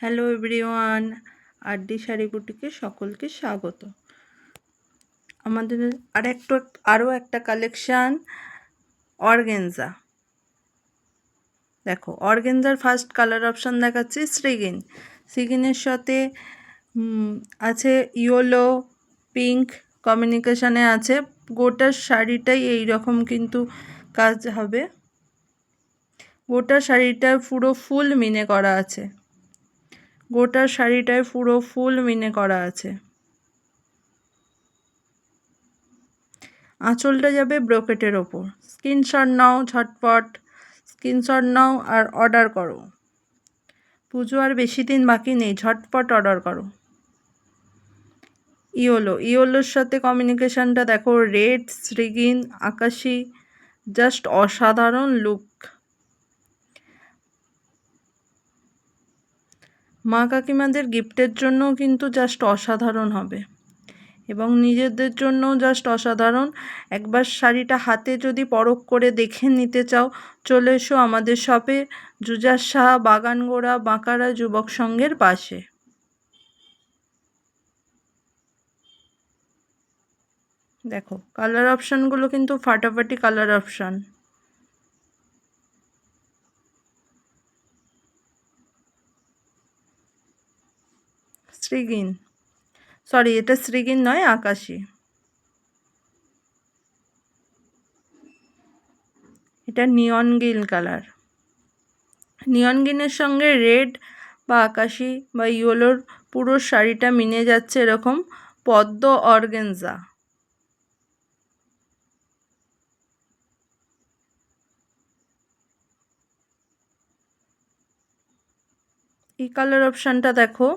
Hello everyone RD sari বুটিকে সকলকে স্বাগত। আমাদের আর একটু আরও একটা কালেকশান, অর্গেনজা। দেখো, অর্গেনজার ফার্স্ট কালার অপশান দেখাচ্ছি, শ্রিগিন। শ্রিগিনের সাথে আছে ইয়েলো পিঙ্ক কমিউনিকেশানে আছে। গোটার শাড়িটাই এই রকম কিন্তু কাজ হবে। গোটা শাড়িটা পুরো ফুল মিনে করা আছে। গোটা শাড়িটায় পুরো ফুল মিনে করা আছে। আঁচলটা যাবে ব্রোকেটের ওপর। স্ক্রিনশট নাও, ঝটপট। স্ক্রিনশট নাও আর অর্ডার করো। পুজো আর বেশি দিন বাকি নেই, ঝটপট অর্ডার করো। ইয়োলো, ইয়োলোর সাথে কমিউনিকেশানটা দেখো রেড শ্রিগিন, আকাশি জাস্ট অসাধারণ লুক মা কাকিমাদের গিফটের জন্যও কিন্তু জাস্ট অসাধারণ হবে। এবং নিজেদের জন্যও জাস্ট অসাধারণ। একবার শাড়িটা হাতে যদি পরখ করে দেখে নিতে চাও, চলে এসো আমাদের শপে জুজার শাহ বাগানগোড়া বাঁকারা যুবক সংঘের পাশে। দেখো কালার অপশানগুলো কিন্তু ফাটাফাটি কালার অপশান শ্রীগিন সরি, এটা শ্রীগিন নয়, আকাশি। এটা নিয়ন গিল কালার। নিয়ন গিনের সঙ্গে রেড বা আকাশি বা ইয়েলোর পুরো শাড়িটা মিনে যাচ্ছে এরকম পদ্ম অর্গেনজা। এই কালার অপশানটা দেখো।